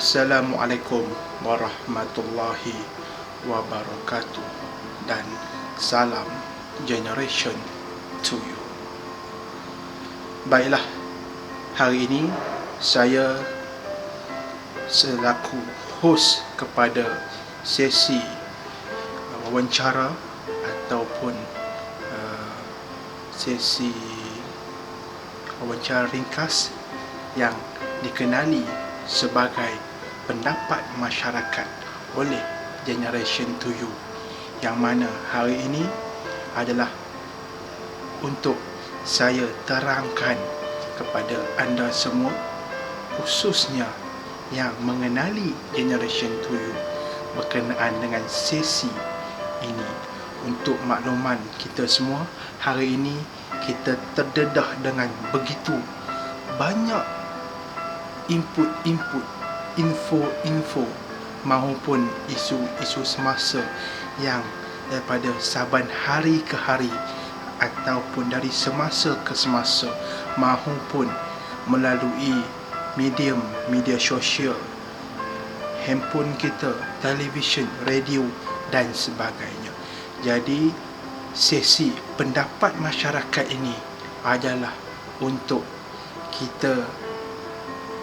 Assalamualaikum warahmatullahi wabarakatuh dan salam generation to you. Baiklah, hari ini saya selaku host kepada sesi wawancara ataupun uh, sesi wawancara ringkas yang dikenali sebagai pendapat masyarakat oleh Generation to You yang mana hari ini adalah untuk saya terangkan kepada anda semua khususnya yang mengenali Generation to You berkenaan dengan sesi ini. Untuk makluman kita semua hari ini kita terdedah dengan begitu banyak input-input info-info maupun isu-isu semasa yang daripada saban hari ke hari ataupun dari semasa ke semasa maupun melalui medium media sosial handphone kita, televisyen, radio dan sebagainya. Jadi sesi pendapat masyarakat ini adalah untuk kita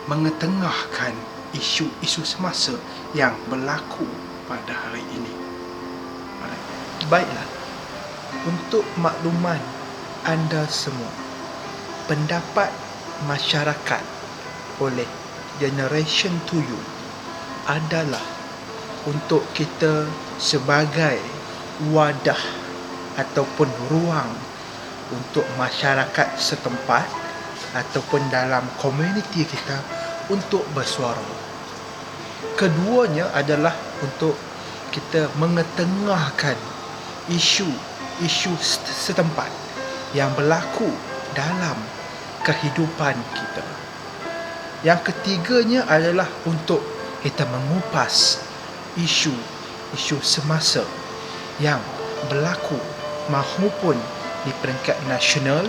mengetengahkan isu-isu semasa yang berlaku pada hari ini. Baiklah, untuk makluman anda semua, pendapat masyarakat oleh generation to you adalah untuk kita sebagai wadah ataupun ruang untuk masyarakat setempat ataupun dalam komuniti kita untuk bersuara. Keduanya adalah untuk kita mengetengahkan isu-isu setempat yang berlaku dalam kehidupan kita. Yang ketiganya adalah untuk kita mengupas isu-isu semasa yang berlaku maupun di peringkat nasional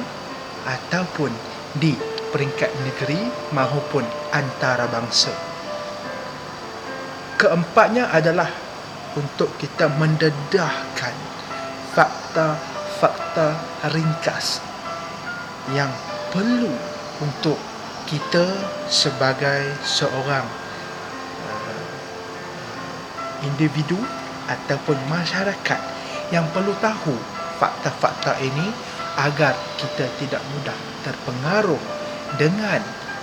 ataupun di peringkat negeri maupun antarabangsa. Keempatnya adalah untuk kita mendedahkan fakta-fakta ringkas yang perlu untuk kita sebagai seorang uh, individu ataupun masyarakat yang perlu tahu fakta-fakta ini agar kita tidak mudah terpengaruh dengan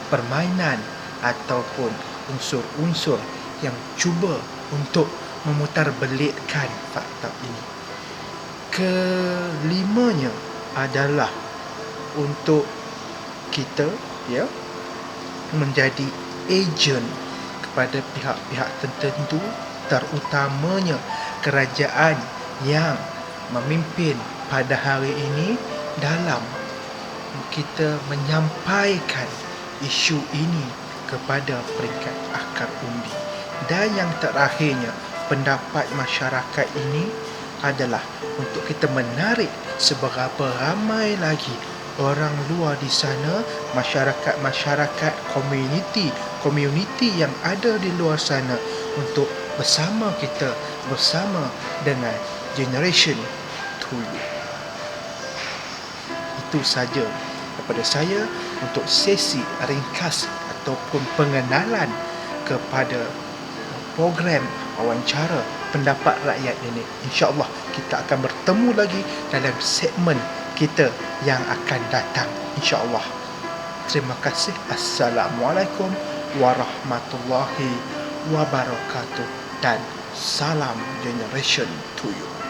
permainan ataupun unsur-unsur yang cuba untuk memutar belitkan fakta ini. Kelimanya adalah untuk kita ya menjadi ejen kepada pihak-pihak tertentu terutamanya kerajaan yang memimpin pada hari ini dalam kita menyampaikan isu ini kepada peringkat akar undi. Dan yang terakhirnya, pendapat masyarakat ini adalah untuk kita menarik seberapa ramai lagi orang luar di sana, masyarakat-masyarakat, komuniti, komuniti yang ada di luar sana untuk bersama kita, bersama dengan generation you itu saja daripada saya untuk sesi ringkas ataupun pengenalan kepada program wawancara pendapat rakyat ini. InsyaAllah kita akan bertemu lagi dalam segmen kita yang akan datang. InsyaAllah. Terima kasih. Assalamualaikum warahmatullahi wabarakatuh dan salam generation to you.